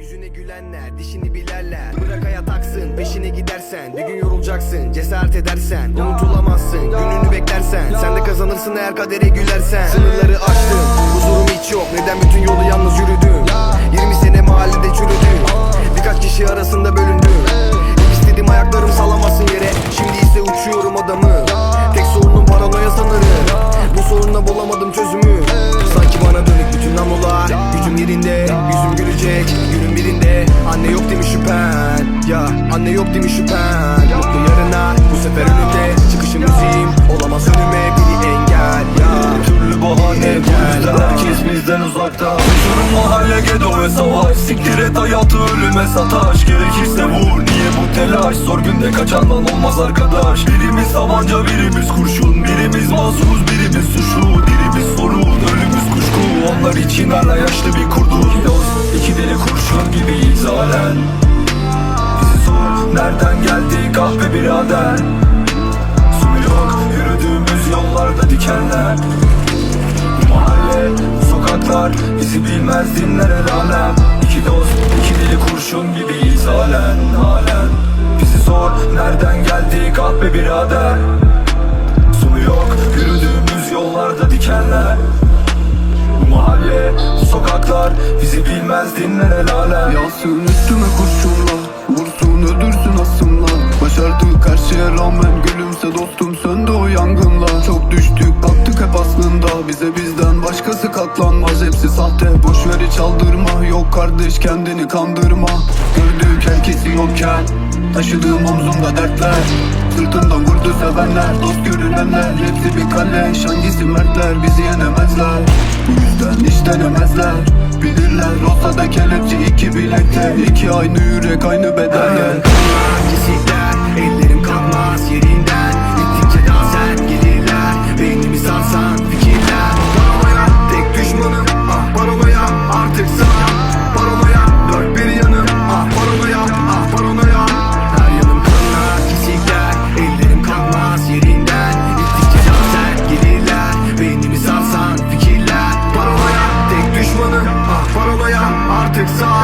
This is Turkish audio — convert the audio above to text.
Yüzüne gülenler dişini bilerler. Bırak hayat aksın peşine gidersen. Bir gün yorulacaksın cesaret edersen. Unutulamazsın gününü beklersen. Sen de kazanırsın eğer kadere gülersen. Sınırları aştım huzurum hiç yok. Neden bütün yolu yalnız yürüdüm anne yok demiş şüphen Ya anne yok demiş şüphen Mutlu yarına bu sefer önünde Çıkışım müziğim. Olamaz önüme biri engel. Ya türlü bahane Bu yüzden herkes bizden uzakta. Huzurun mahalle gedo ve savaş. Siktir et hayatı ölüme sataş Gerekirse vur. Niye bu telaş? Zor günde kaçandan olmaz arkadaş. Birimiz savanca birimiz kurşun. Birimiz masumuz birimiz suçlu. Birimiz sorun. Ölümüz kuşku. Onlar için hala yaşlı bir kurdu. Dost iki deli kurşun gibiyiz halen. Bizi sor nereden geldik ah be birader? Sonu yok yürüdüğümüz yollarda dikenler. Mahalle, bu sokaklar bizi bilmez dinler el alem İki dost, iki deli kurşun gibiyiz halen, halen. Bizi sor, nereden geldik ah be birader? Sonu yok, yürüdüğümüz yollarda dikenler. Mahalle, bilmez dinler el alem Yağsın üstüme kurşunla? Vursun öldürsün aslında. Başardık her şeye rağmen Gülümse dostum. Söndü o yangınla Çok düştük baktık hep aslında. Bize bizden başkası katlanmaz. Hepsi sahte boşver hiç aldırma. Yok kardeş kendini kandırma. Gördük herkesi yokken Taşıdığım omzumda dertler. Sırtımdan vurdu sevenler Dost görünenler. Hepsi bir kalleş Hangisi mertler? Bizi yenemezler. Bu yüzden hiç denemezler kelepçe iki bilekte iki aynı yürek aynı beden six on.